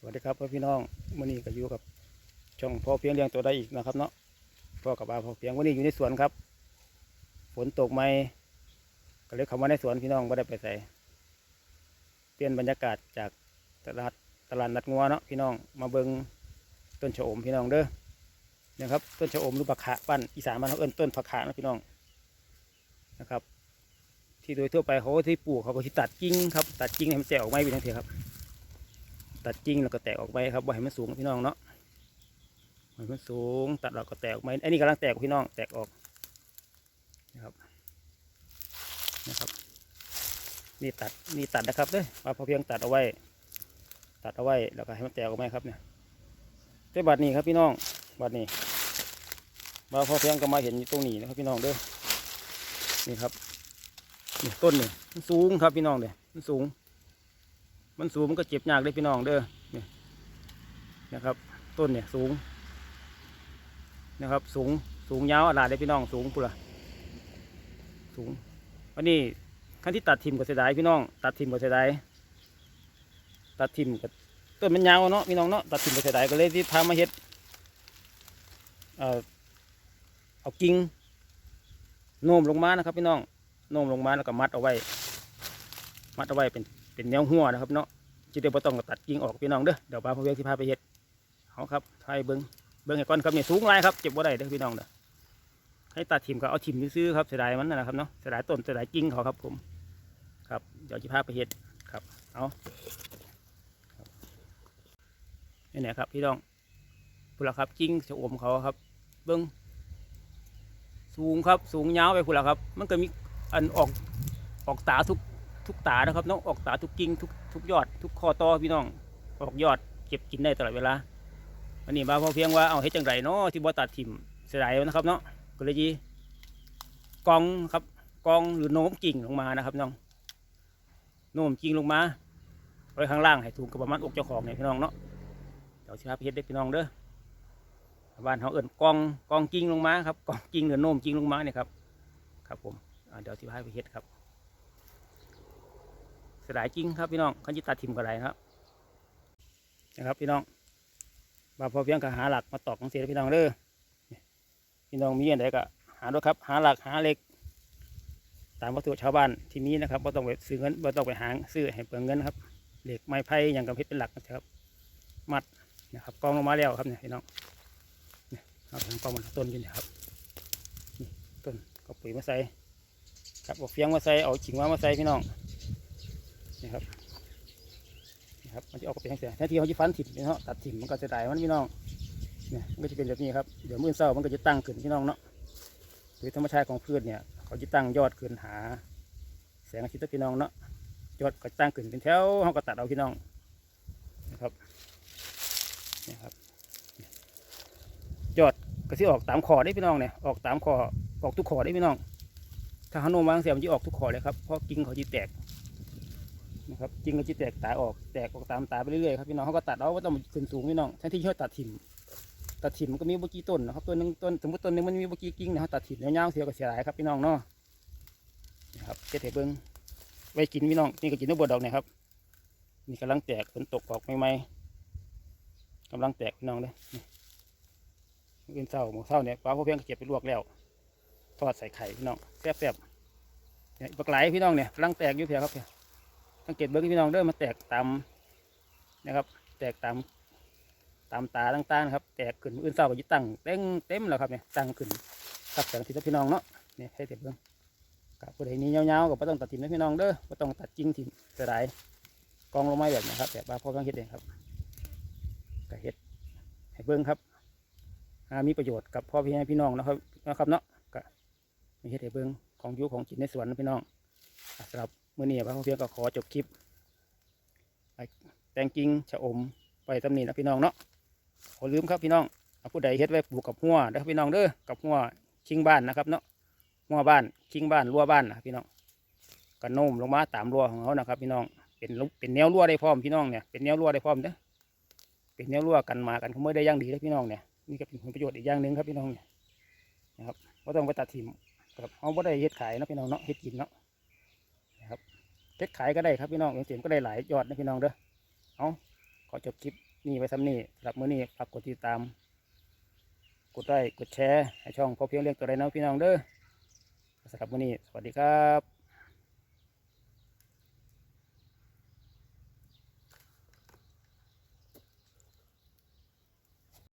สวัสดีครับพ่อพี่น้องวันนี้ก็อยู่กับช่องพ่อเพียงเลี้ยงตัวได้อีกนะครับเนาะพ่อกับอาพ่อเพียงวันนี้อยู่ในสวนครับ ฝนตกไหมก็เลยเข้ามาในสวนพี่น้องไม่ได้ไปใส่เปลี่ยนบรรยากาศจากตลาดตลาดนัดงัวเนาะพี่น้องมาเบิงต้นชะอมพี่น้องเด้อเนี่ยครับต้นชะอมหรือผักขะบ้านอีสานบ้านเขาเอิ้นต้นผักขะนะพี่น้องนะครับ ที่โดยทั่วไปเขาที่ปลูกเขาก็ที่ตัดกิ่งครับตัดกิ่งให้มันแตกออกไม้เป็นทั้งทีครับ ตัดจริงแล้วก็แตกออกไปครับว่าให้มันสูงพี่น้องเนาะให้มันสูง ตัดแล้วก็แตกออกไปอันนี้กำลังแตกพี่น้องแตกออกนะครับนะครับนี่ตัดนี่ตัดนะครับเด้อมาพอเพียงตัดเอาไว้ ตัดเอาไว้แล้วก็ให้มันแตกออกมาครับเนี่ยแต่บัดนี้ครับพี่น้องบัดนี้มาพอเพียงก็มาเห็นอยู่ตรงนี้นะครับพี่น้องเด้อนี่ครับนี่ต้นนี่มันสูงครับพี่น้องเด้อมันสูง มันสูงมันก็เจ็บยากเลยพี่น้องเด้อนี่นะครับ ต้นเนี่ยสูงนะครับ สูงสูงยาวอะไรเลยพี่น้องสูงปุระสูงวันนี้ขั้นที่ตัดทิมก็เสียดายพี่น้อง ตัดทิมก็เสียดายตัดทิมก็ต้นมันยาวเนาะพี่น้องเนาะตัดทิมก็เสียดายก็เลยที่พามาเฮ็ดเอ่อเอากิ่งโน้มลงมานะครับพี่น้องโน้มลงมาแล้วก็มัดเอาไว้ มัดเอาไว้เป็น เป็นแนวหัวนะครับเนาะจิเดียวต้องตัดกิ่งออกพี่น้องเด้อเดี๋ยวป้าพ่อเวียงที่พาไปเฮ็ดเอาครับไทยเบิ้งเบิ้งให้ก่อนครับเนี่ยสูงหลายครับเจ็บบ่ได้เด้อพี่น้องเด้อให้ตัดถิ่มก็เอาถิ่มซื้อครับเสียดายมันนะครับเนาะเสียดายต้นเสียดายกิ่งเขาครับผมครับเดี๋ยวจะพาไปเฮ็ดครับเอานี่แหละครับ พี่น้องพุ่นละครับกิ่งจะอมเขาครับ เบิ้งสูงครับสูงยาวไปพุ่นละครับ มันก็มีอันออกออกตาทุก ทุกตานะครับน้องออกตาทุกกิ่งทุกทุกยอด ทุกคอตอพี่น้องออกยอดเก็บกินได้ตลอดเวลาวันนี้มาพอเพียงว่าเอาเฮ็ดจังไรเนาะที่บ่ตัดถิ่มเสียดายนะครับเนาะก็เลยจีกองครับกองหรือโน้มกิ่งลงมานะครับน้องโน้มกิ่งลงมาไว้ข้างล่างให้ถูกกับประมาณอกเจ้าของเนี่ยพี่น้องเนาะเดี๋ยวสิพาไปเฮ็ดได้พี่น้องเด้อบ้านเขาเอิ่นกองกองกิ่งลงมาครับกองกิ่งหรือโน้มกิ่งลงมาเนี่ยครับครับผมเดี๋ยวสิพาไปเฮ็ดครับ สียดายจริงครับพี่น้องขันจิตัดทิมกระไรครับนะครับพี่น้องบาพอเพียงกับหาหลักมาตอกของเสียพี่น้องเด้อพี่น้องมีอะไรก็หาด้วยครับ หาหลักหาเหล็ก ตามวัตถุชาวบ้านที่มีนะครับไม่ต้องไปซื้อเงินไม่ต้องไปหาซื้อให้เปลืองเงินครับเหล็กไม้ไผ่อย่างกับเพชรเป็นหลักนะครับ มัดนะครับกองลงมาแล้วครับเนี่ยพี่น้องเนี่ยเอาผมกองมันต้นอยินนะครับต้นก็ปุ๋ยมาใส่ครับเอาเฟียงมาใส่เอาขิงมามาใส่พี่น้อง นี่ครับนี่ครับมันจะออกเป็นอย่างเสียแทนที่เขาจะฟันถิ่มพี่น้องตัดถิ่มมันก็จะได้มันพี่น้องเนี่ยมันก็จะเป็นแบบนี้ครับเดี๋ยวมื่อเช้ามันก็จะตั้งขึ้นพี่น้องเนาะโดยธรรมชาติของพืชเนี่ย เขาจะตั้งยอดขึ้นหา แสงอาทิตย์พี่น้องเนาะยอดก็ตั้งขึ้นเป็นแถวเขาก็ตัดเอาพี่น้องนะครับนี่ครับยอดก็ที่ออกตามคอได้พี่น้องเนี่ยออกตามคอออกทุกคอได้พี่น้องถ้าเขาโน้มวางเสียมันจะออกทุกคอเลยครับเพราะกิ่งเขาจะแตก นะครับจริงก็จะแตกตาออกแตกออกตามตาไปเรื่อยๆครับพี่น้องเขาก็ตัดเอาว่าต้องขึ้นสูงพี่น้องแทนที่เขาตัดถิ่มตัดถิ่มมันก็มีบกี้ต้นนะครับต้นหนึงต้นสมมติต้นหนึงมันมีบกี้กิ่งนะเขาตัดถิ่มยาวๆเสียก็เสียหลายครับพี่น้องเนาะนะครับเจ็ดเหเบิ้งไว้กินพี่น้องนี่ก็กินน้ำบดดอกนี่ยครับนี่กำลังแตกฝนตกออกใหม่ๆกำลังแตกพี่น้องเลยนี่เป็นเศร้าหมูเศร้าเนี่ยปลาพวกเพียงก็เก็บไปลวกแล้วทอดใส่ไข่พี่น้องแซ่บๆเนี่ยปลาไหลพี่น้องเนี่ยกำลังแตกอยู่เพียครับเพีย สังเกตเบิ้งพี่น้องเด้อมันแตกตามนะครับ แตกตามตามตาต่างๆนะครับ แตกขึ้นอื่นเศร้าก็จะตั้งเต็มเต็มแล้วครับเนี่ยตั้งขึ้นครับแสงทิศพี่น้องเนาะเนี่ยให้เต็มเบิ้งกับผู้ใดนี้ยาๆก็ไม่ต้องตัดทิมนะพี่น้องเด้อไม่ต้องตัดจริงทิมเสียดายกองลงไม้แบบนี้ครับแบบว่าพ่อกังเฮ็ดเองครับก็เฮ็ดให้เบิ้งครับมีประโยชน์กับพ่อพี่ให้พี่น้องนะครับนะครับเนาะก็มีเฮ็ดให้เบิ้งของยู่ของกินในสวนนะพี่น้องสำหรับ มื่อนี้พระเพียงก็ขอจบคลิปไปแตงกิ่งชะอมไปตำหนินะพี่น้องเนาะขอลืมครับพี่น้องเอาผู้ใดเฮ็ดไว้ปลูกกับหัวเด้อพี่น้องเด้อกับหัวชิงบ้านนะครับเนาะหัวบ้านชิงบ้านรั้วบ้านนะพี่น้องก็โน้มลงมาตามรั้วของเขานะครับ พี่น้องเป็นเป็นแนวรั้วได้พร้อมพี่น้องเนี่ยเป็นแนวรั้วได้พร้อมเด้อเป็นแนวรั้วกันมากันเขาไม่ได้ย่างดีเลยพี่น้องเนี่ยนี่ก็เป็นผลประโยชน์อีกอย่างหนึ่งครับพี่น้องเนี่ยนะครับไม่ต้องไปตัดทิมครับเขาไม่ได้เฮ็ดขายนะพี่น้องเนาะเฮ็ดกินเนาะ เก็ดขายก็ได้ครับพี่น้องเงินเสียมก็ได้หลายยอดนะพี่น้องเด้อเอาขอจบคลิปนี่ไว้ซ้ำนี่สำหรับมื้อนี้ฝากกดติดตาม กดไลค์กดแชร์ให้ช่องพอเพียงเลี้ยงตัวไรนะพี่น้องเด้อสำหรับมื้อนี้สวัสดีครับ